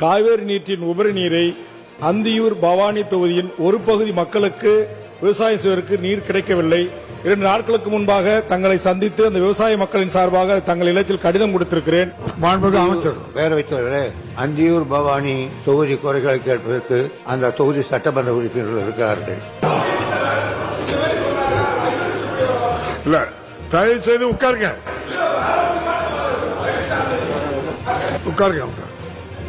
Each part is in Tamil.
காவேரி நீற்றின் உபரி நீரை அந்தியூர் பவானி தொகுதியின் ஒரு பகுதி மக்களுக்கு விவசாயம் செய்வதற்கு நீர் கிடைக்கவில்லை. இரண்டு நாட்களுக்கு முன்பாக தங்களை சந்தித்து அந்த விவசாய மக்களின் சார்பாக தங்கள் இல்லத்தில் கடிதம் கொடுத்திருக்கிறேன். மாண்புமிகு அமைச்சர். பேரவைத் தலைவரே அந்தியூர் பவானி தொகுதி குறைகளை கேட்பதற்கு அந்த தொகுதி சட்டமன்ற உறுப்பினர்கள் இருக்கிறார்கள். இல்ல தயவு செய்து உட்காருங்க. உட்காருங்க உட்காருங்க.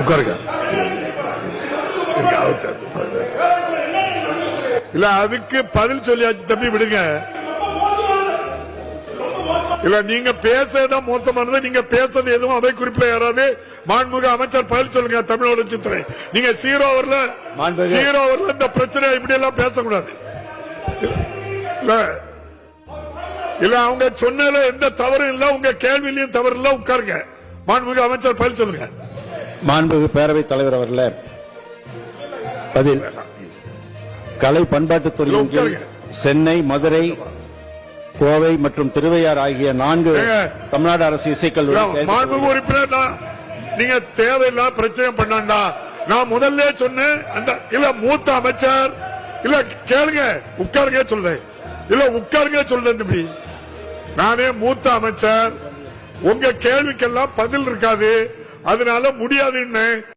உட்காருங்க. இல்ல அதுக்கு பதில் சொல்லியாச்சு தம்பி விடுங்க. இல்ல நீங்க பேசதான் மோசமானது நீங்க பேசுறது எதுவும் அவை குறிப்பில் யாராவது மாண்புமிகு அமைச்சர் பதில் சொல்லுங்க தமிழ் வளர்ச்சித்துறை நீங்க ஜீரோ ஓவர்ல ஜீரோ ஓவர்ல இந்த பிரச்சனை இப்படி எல்லாம் பேசக்கூடாது. இல்ல இல்ல அவங்க சொன்னதுல எந்த தவறும் இல்ல உங்க கேள்வியிலையும் தவறு இல்ல உட்காருங்க. மாண்புமிகு அமைச்சர் பதில் சொல்லுங்க. மாண்புமிகு பேரவைத் தலைவர் அவர்களே பதில். கலை பண்பாட்டுத் துறையின் கீழ். சென்னை மதுரை கோவை மற்றும் திருவையார் ஆகிய நான்கு. தமிழ்நாடு அரசு இசைக்கல்லூரி மாண்புமிகு உறுப்பினர் நீங்க தேவையில்லாத பிரச்சனை பண்ணாண்டா நான் முதல்ல சொன்னேன் அந்த இல்ல மூத்த அமைச்சர் இல்ல கேளுங்க உட்காருங்க சொல்றேன். இல்ல உட்காருங்க சொல்றேன் தம்பி. நானே மூத்த அமைச்சர். உங்க கேள்விக்கெல்லாம் பதில் இருக்காது. அதனால முடியாதுன்னு